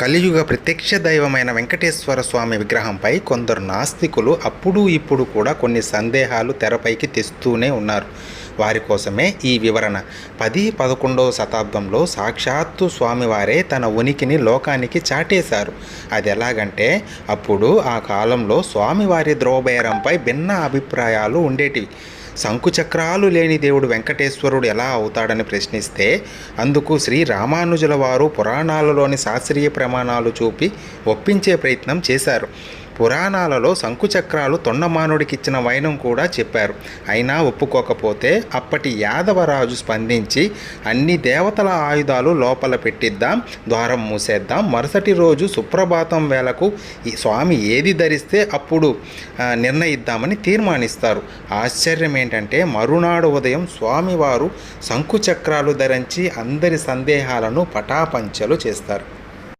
కలియుగ ప్రత్యక్ష దైవమైన వెంకటేశ్వర స్వామి విగ్రహంపై కొందరు నాస్తికులు అప్పుడు ఇప్పుడు కూడా కొన్ని సందేహాలు తెరపైకి తెస్తూనే ఉన్నారు. వారి కోసమే ఈ వివరణ. పది పదకొండవ శతాబ్దంలో సాక్షాత్తు స్వామివారే తన ఉనికిని లోకానికి చాటేశారు. అది ఎలాగంటే అప్పుడు ఆ కాలంలో స్వామివారి ద్రోబేరంపై భిన్న అభిప్రాయాలు ఉండేటివి. శంకుచక్రాలు లేని దేవుడు వెంకటేశ్వరుడు ఎలా అవుతాడని ప్రశ్నిస్తే అందుకు శ్రీ రామానుజుల వారు పురాణాలలోని శాస్త్రీయ ప్రమాణాలు చూపి ఒప్పించే ప్రయత్నం చేశారు. పురాణాలలో శంకుచక్రాలు తొండమానుడికిచ్చిన వైనం కూడా చెప్పారు. అయినా ఒప్పుకోకపోతే అప్పటి యాదవరాజు స్పందించి అన్ని దేవతల ఆయుధాలు లోపల పెట్టిద్దాం ద్వారం మూసేద్దాం. మరుసటి రోజు సుప్రభాతం వేళకు ఈ స్వామి ఏది ధరిస్తే అప్పుడు నిర్ణయిద్దామని తీర్మానిస్తారు. ఆశ్చర్యం ఏంటంటే మరునాడు ఉదయం స్వామివారు శంకుచక్రాలు ధరించి అందరి సందేహాలను పటాపంచలు చేస్తారు.